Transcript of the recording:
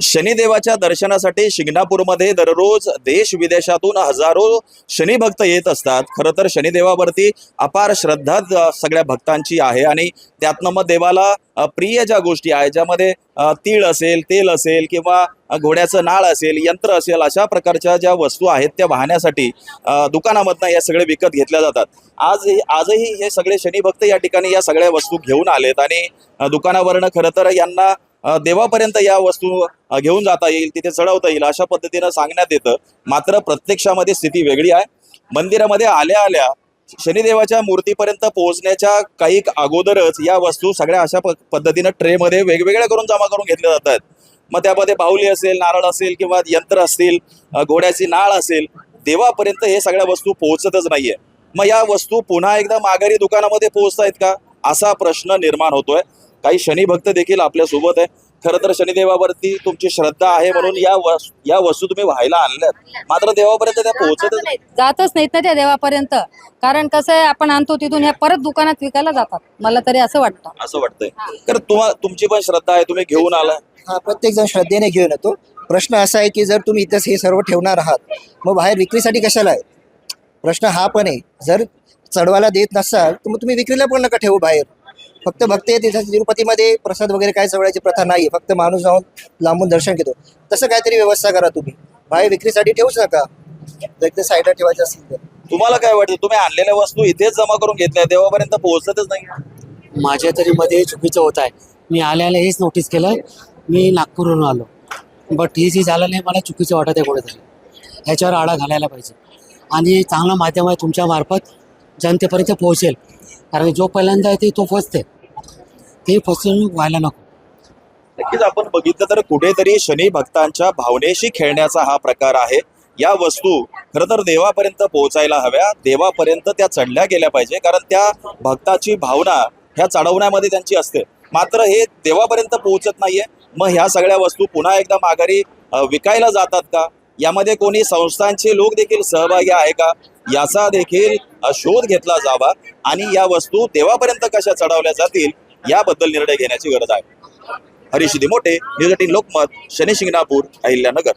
शनिदेवाच्या दर्शनासाठी शिंगणापूरमध्ये दररोज देश विदेशातून हजारो शनिभक्त येत असतात. खरं तर शनिदेवावरती अपार श्रद्धा सगळ्या भक्तांची आहे आणि त्यातनं मग देवाला प्रिय ज्या गोष्टी आहे ज्यामध्ये तीळ असेल तेल असेल किंवा घोड्याचं नाळ असेल यंत्र असेल अशा प्रकारच्या ज्या वस्तू आहेत त्या वाहण्यासाठी दुकानामधनं या सगळे विकत घेतल्या जातात. आज आजही हे सगळे शनिभक्त या ठिकाणी या सगळ्या वस्तू घेऊन आलेत आणि दुकानावरनं खरं तर यांना देवापर्यंत या वस्तू घेऊन जाता येईल तिथे चढवता येईल अशा पद्धतीनं सांगण्यात येतं. मात्र प्रत्यक्षामध्ये स्थिती वेगळी आहे. मंदिरामध्ये आल्या आल्या शनिदेवाच्या मूर्तीपर्यंत पोहोचण्याच्या काही अगोदरच या वस्तू सगळ्या अशा पद्धतीनं ट्रेमध्ये वेगवेगळ्या करून जमा करून घेतल्या जातात. मग त्यामध्ये बाहुली असेल नारळ असेल किंवा यंत्र असतील घोड्याची नाळ असेल देवापर्यंत हे सगळ्या वस्तू पोहोचतच नाहीये. मग या वस्तू पुन्हा एकदा माघारी दुकानामध्ये पोहोचतायत का? असा प्रश्न निर्माण होतोय. काही शनिभक्त देखील आपल्यासोबत आहे. खरं तर शनिदेवावरती तुमची श्रद्धा आहे म्हणून या वस या वस्तू तुम्ही व्हायला आणल्यात. मात्र देवापर्यंत त्या पोहोचतच नाही जातच नाहीत ना त्या देवापर्यंत. कारण कसं आहे आपण आणतो तिथून ह्या परत दुकानात विकायला जातात. मला तरी असं वाटतं. असं वाटतंय. तर तुम्हा तुमची पण श्रद्धा आहे. तुम्ही घेऊन आलाय. हा प्रत्येक जण श्रद्धेने घेऊन येतो. प्रश्न असा आहे की जर तुम्ही इथंच हे सर्व ठेवणार आहात मग बाहेर विक्रीसाठी कशाला आहे? प्रश्न हा पण आहे. जर चढवायला देत नसाल तर मग तुम्ही विक्रीला पण नका ठेवू बाहेर. फक्त भक्त तिथं तिरुपतीमध्ये प्रसाद वगैरे काय चढवायची प्रथा नाही फक्त माणूस जाऊन लांबून दर्शन घेतो. तसं काहीतरी व्यवस्था करा तुम्ही. बाहेर विक्रीसाठी ठेवूच नका. जर ते साईडला ठेवायचं असेल तर. तुम्हाला काय वाटतं? तुम्ही आणलेल्या वस्तू इथेच जमा करून घेतल्या देवापर्यंत पोहोचतच नाही. माझ्या तरी मध्ये चुकीचं होत आहे. मी आल्याला हेच नोटीस केलं मी नागपूरवरून आलो. बट हे जे झालं नाही मला चुकीचं वाटत आहे कुठेतरी ह्याच्यावर आळा घालायला पाहिजे. आणि चांगलं माध्यम आहे तुमच्या मार्फत. जनतेपर्यंत पोहोचेल. कारण जो पहिल्यांदा आहे ते तो फसते ते फसवणूक व्हायला नको. नक्कीच आपण बघितलं तर कुठेतरी शनी भक्तांच्या भावनेशी खेळण्याचा हा प्रकार आहे. या वस्तू खरं तर देवापर्यंत पोहोचायला हव्या. देवापर्यंत त्या चढल्या गेल्या पाहिजे. कारण त्या भक्ताची भावना ह्या चढवण्यामध्ये त्यांची असते. मात्र हे देवापर्यंत पोहोचत नाहीये. मग ह्या सगळ्या वस्तू पुन्हा एकदा माघारी विकायला जातात का? यामध्ये कोणी संस्थांचे लोक देखील सहभागी आहे का? याचा देखील शोध घेतला जावा आणि या वस्तू देवापर्यंत कशा चढवल्या जातील याबद्दल निर्णय घेण्याची गरज आहे. Harish Dimote news eighteen Lokmat Shani Shingnapur Ahilyanagar.